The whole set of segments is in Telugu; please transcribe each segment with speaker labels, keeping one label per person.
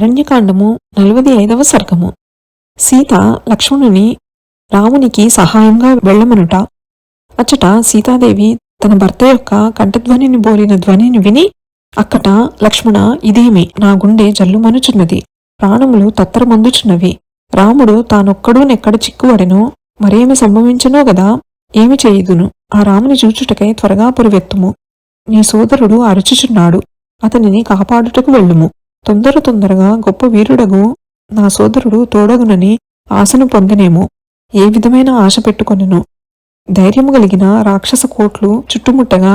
Speaker 1: అరణ్యకాండము నలభై ఐదవ సర్గము. సీత లక్ష్మణుని రామునికి సహాయంగా వెళ్ళమనుట. అచ్చట సీతాదేవి తన భర్త యొక్క కంఠధ్వనిని బోలిన ధ్వనిని విని అక్కట లక్ష్మణ ఇదేమి? నా గుండె జల్లుమనుచున్నది. ప్రాణములు తత్తరమందుచున్నవి. రాముడు తానొక్కడూ నెక్కడ చిక్కువడెనో మరేమి సంభవించనో గదా? ఏమి చేయుదును? ఆ రాముని చూచుటకై త్వరగా పురువెత్తుము. నీ సోదరుడు అరుచుచున్నాడు. అతనిని కాపాడుటకు వెళ్ళుము. తొందర తొందరగా గొప్ప వీరుడగు నా సోదరుడు తోడగునని ఆశను పొందనేమో. ఏ విధమైన ఆశ పెట్టుకొనెను? ధైర్యము కలిగిన రాక్షస కోట్లు చుట్టుముట్టగా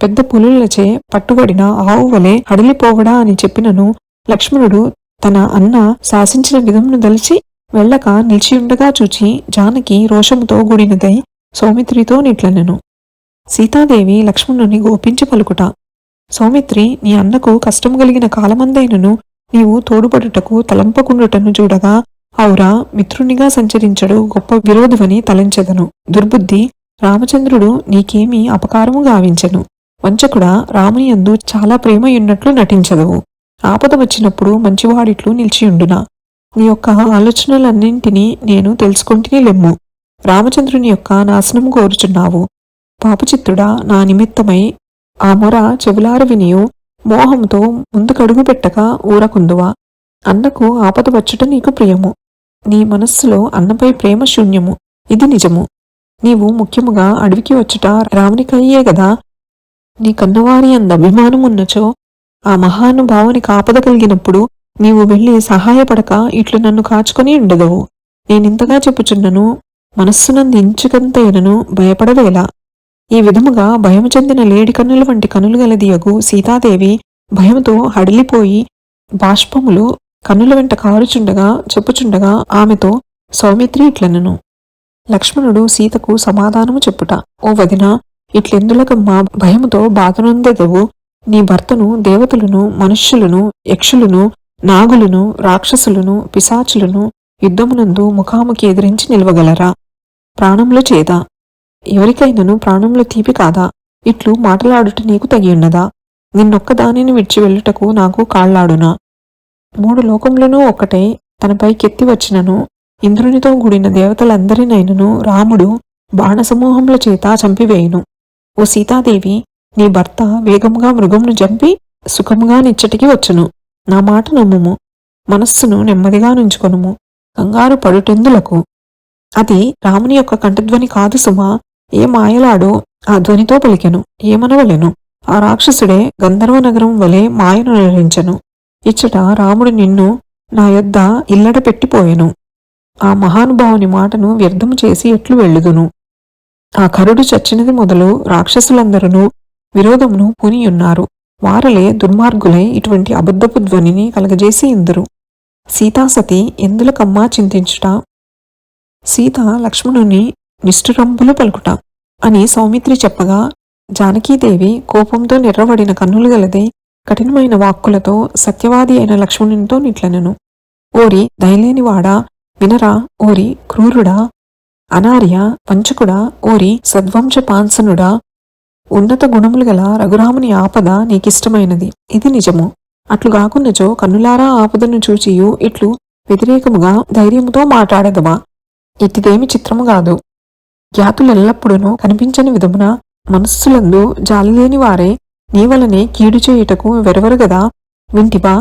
Speaker 1: పెద్ద పులులచే పట్టుబడిన ఆవు వలె హడలిపోవడా అని చెప్పినను లక్ష్మణుడు తన అన్న శాసించిన విధమును దలిచి వెళ్ళక నిలిచియుండగా చూచి జానకి రోషముతో గుడినదై సౌమిత్రితో నిట్లనెను. సీతాదేవి లక్ష్మణుని గోపించి పలుకుట. సౌమిత్రి నీ అన్నకు కష్టము కలిగిన కాలమందైనను నీవు తోడుపడుటకు తలంపకుండుటను చూడగా ఔరా మిత్రునిగా సంచరించడు గొప్ప విరోధువని తలంచెదను. దుర్బుద్ధి రామచంద్రుడు నీకేమీ అపకారము గావించను. వంచకుడా రామునియందు చాలా ప్రేమయున్నట్లు నటించదవు. ఆపద వచ్చినప్పుడు మంచివాడిట్లు నిలిచియుండునా? నీ యొక్క ఆలోచనలన్నింటినీ నేను తెలుసుకుంటుని లెమ్ము. రామచంద్రుని యొక్క నాశనము కోరుచున్నావు. పాపచిత్రుడా నా నిమిత్తమై ఆ మొర చెవులారు వినియు మోహంతో ముందుకడుగు పెట్టక ఊరకుందువా. అన్నకు ఆపద వచ్చుట నీకు ప్రియము. నీ మనస్సులో అన్నపై ప్రేమ శూన్యము. ఇది నిజము. నీవు ముఖ్యముగా అడవికి వచ్చుట రామునికయ్యే గదా. నీ కన్నవారి అంద అభిమానమున్నచో ఆ మహానుభావునికి ఆపద కలిగినప్పుడు నీవు వెళ్ళి సహాయపడక ఇట్లు నన్ను కాచుకొని ఉండదవు. నేనింతగా చెప్పుచున్నను మనస్సునంది ఇంచుకంతైనను భయపడవేలా ఈ విధముగా భయము చెందిన లేడి కన్నుల వంటి కనులు గలదియగు సీతాదేవి భయముతో హడిలిపోయి బాష్పములు కన్నుల వెంట కారుచుండగా చెప్పుచుండగా ఆమెతో సౌమిత్రి ఇట్లనను. లక్ష్మణుడు సీతకు సమాధానము చెప్పుట ఓ వదిన ఇట్లెందులకమ్మా భయముతో బాధనొందెదవు. నీ భర్తను దేవతలను మనుష్యులను యక్షులను నాగులను రాక్షసులను పిశాచులను యుద్ధమునందు ముఖాముఖి ఎదిరించి నిలవగలరా? ప్రాణములు చేదా ఎవరికైనను ప్రాణంలో తీపి కాదా? ఇట్లు మాటలాడుట నీకు తగియున్నదా? నిన్నొక్కదానిని విడిచి వెళ్ళుటకు నాకు కాళ్ళాడునా మూడు లోకములను ఒక్కటై తనపై కెత్తి వచ్చినను. ఇంద్రునితో కూడిన దేవతలందరినైనను రాముడు బాణసమూహముల చేత చంపివేయును. ఓ సీతాదేవి నీ భర్త వేగముగా మృగమును చంపి సుఖముగా నిచ్చటికి వచ్చును. నా మాట నమ్ముము. మనస్సును నెమ్మదిగా నుంచుకొనుము. కంగారు పడుటెందులకు? అది రాముని యొక్క కంఠధ్వని కాదు సుమా. ఏ మాయలాడో ఆ ధ్వనితో పలికెను ఏమనవలెను? ఆ రాక్షసుడే గంధర్వ నగరం వలె మాయను నరించెను ఇచ్చట రాముడు నిన్ను నా యొద్ద ఇల్లడ పెట్టిపోయెను. ఆ మహానుభావుని మాటను వ్యర్థము చేసి ఎట్లు వెళ్ళుదును? ఆ కరుడు చచ్చినది మొదలు రాక్షసులందరూ విరోధమును పూనియున్నారు. వారలే దుర్మార్గులై ఇటువంటి అబద్ధపు ధ్వనిని కలగజేసి ఇందురు. సీతాసతి ఎందులకమ్మా చింతించుట? సీత లక్ష్మణుని నిష్ఠురంబులు పలుకుట. అని సౌమిత్రి చెప్పగా జానకీదేవి కోపంతో నిర్రవడిన కన్నులు గలదే కఠినమైన వాక్కులతో సత్యవాది అయిన లక్ష్మణునితో నిట్లనెను. ఓరి దయలేనివాడా వినరా ఓరి క్రూరుడా అనార్య వంచకుడా ఓరి సద్వంశ పాంసనుడా ఉన్నత గుణములు గల రఘురాముని ఆపద నీకిష్టమైనది ఇది నిజము. అట్లు కాకున్నచో కన్నులారా ఆపదను చూచియు ఇట్లు వ్యతిరేకముగా ధైర్యముతో మాట్లాడదమా ఇట్టిదేమి చిత్రము కాదు జ్ఞాతులెల్లప్పుడూ కనిపించని విధమున మనస్సులందు జాలిలేని వారే నీ వలనే కీడు చేయుటకు వెరవరుగదా వింటివా?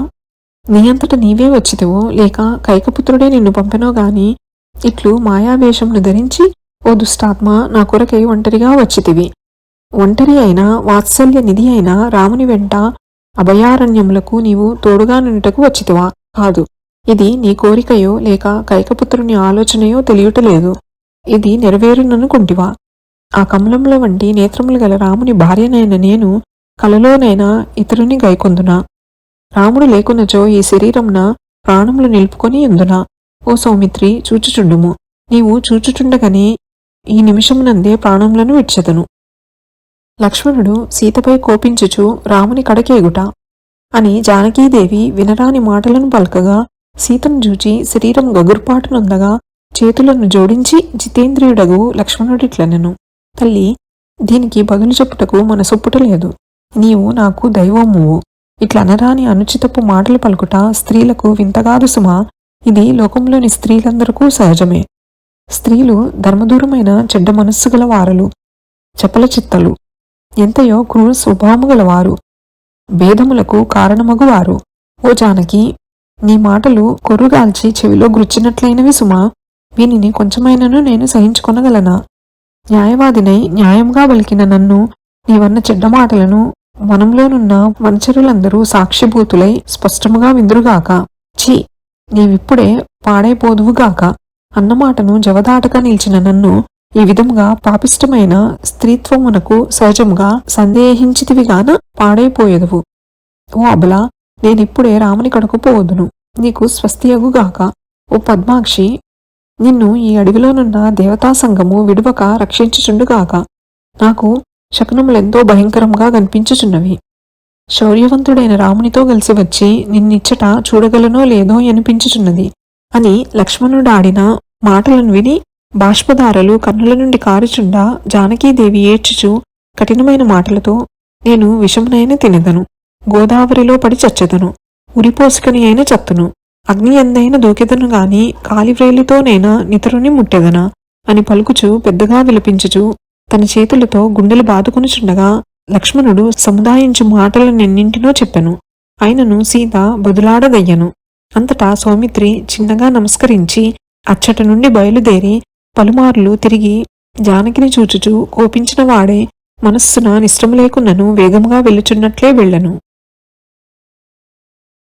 Speaker 1: నీ అంతట నీవే వచ్చితివో లేక కైకపుత్రుడే నిన్ను పంపెనో గాని ఇట్లు మాయావేషంను ధరించి ఓ దుష్టాత్మ నా కొరకై ఒంటరిగా వచ్చితివి. ఒంటరి అయిన వాత్సల్య నిధి అయిన రాముని వెంట అభయారణ్యములకు నీవు తోడుగా నుంటకు వచ్చితివా? కాదు. ఇది నీ కోరికయో లేక కైకపుత్రుని ఆలోచనయో తెలియటలేదు ఇది నెరవేరుననుకుంటివా? ఆ కమలముల వంటి నేత్రములు గల రాముని భార్యనైన నేను కలలోనైనా ఇతరుని గైకొందునా? రాముడు లేకున్నచో ఈ శరీరమున ప్రాణములు నిలుపుకొని ఎందునా? ఓ సౌమిత్రి చూచుచుండుము. నీవు చూచుచుండగానే ఈ నిమిషమునందే ప్రాణములను విడ్చెదను. లక్ష్మణుడు సీతపై కోపించుచు రాముని కడకేగుట అని జానకీదేవి వినరాని మాటలను పలకగా సీతను చూచి శరీరం గగుర్పాటునుందగా చేతులను జోడించి జితేంద్రియుడగు లక్ష్మణుడిట్లనెను. తల్లి దీనికి బదులు చెప్పుటకు మనసొప్పుట లేదు. నీవు నాకు దైవమువు. ఇట్లనరాని అనుచితపు మాటలు పలుకుట స్త్రీలకు వింతగాదు సుమా. ఇది లోకంలోని స్త్రీలందరికీ సహజమే. స్త్రీలు ధర్మదూరమైన చెడ్డ మనస్సు గల వారలు చపల చిత్తలు. ఎంతయో క్రూర స్వభావము గలవారు భేదములకు కారణమగువారు ఓ జానకి నీ మాటలు కొరుగాల్చి చెవిలో గుచ్చినట్లయినవి సుమా. వీనిని కొంచెమైనను నేను సహించుకొనగలనా? న్యాయవాదినై న్యాయంగా పలికిన నన్ను నీవన్న చెడ్డ మాటలను వనంలోనున్న వంచరులందరూ సాక్షిభూతులై స్పష్టముగా విందురుగాక. ఛీ నీవిప్పుడే పాడైపోదువుగాక. అన్నమాటను జవదాటగా నిలిచిన నన్ను ఈ విధముగా పాపిష్టమైన స్త్రీత్వమునకు సహజముగా సందేహించితివిగాన పాడైపోయేదువు. ఓ అబలా నేనిప్పుడే రాముని కడకు పోవదును. నీకు స్వస్తియగుగాక ఓ పద్మాక్షి నిన్ను ఈ అడవిలోనున్న దేవతా సంఘము విడువక రక్షించుచుండుగాక. నాకు శకునములెంతో భయంకరంగా కనిపించుచున్నవి. శౌర్యవంతుడైన రామునితో కలిసి వచ్చి నిన్నిచ్చట చూడగలనో లేదో అనిపించుచున్నది అని లక్ష్మణుడాడిన మాటలను విని బాష్పధారలు కన్నుల నుండి కారుచుండా జానకీదేవి ఏడ్చుచు కఠినమైన మాటలతో నేను విషమునైన తినదను గోదావరిలో పడి చచ్చదను. ఉరిపోసుకని అయిన చత్తును. అగ్ని ఎందైన దూకెదను గాని కాలివ్రేలితోనైనా నితరుని ముట్టెదనా? అని పలుకుచు పెద్దగా విలపించుచు తన చేతులతో గుండెలు బాదుకొనుచుండగా లక్ష్మణుడు సముదాయించు మాటలనెన్నింటినో చెప్పెను. అయినను సీత బదులాడదయ్యను. అంతటా సౌమిత్రి చిన్నగా నమస్కరించి అచ్చట నుండి బయలుదేరి పలుమార్లు తిరిగి జానకిని చూచుచూ కోపించిన వాడే మనస్సున నిష్టము లేకున్నను వేగముగా వెళ్ళుచున్నట్లే వెళ్ళను.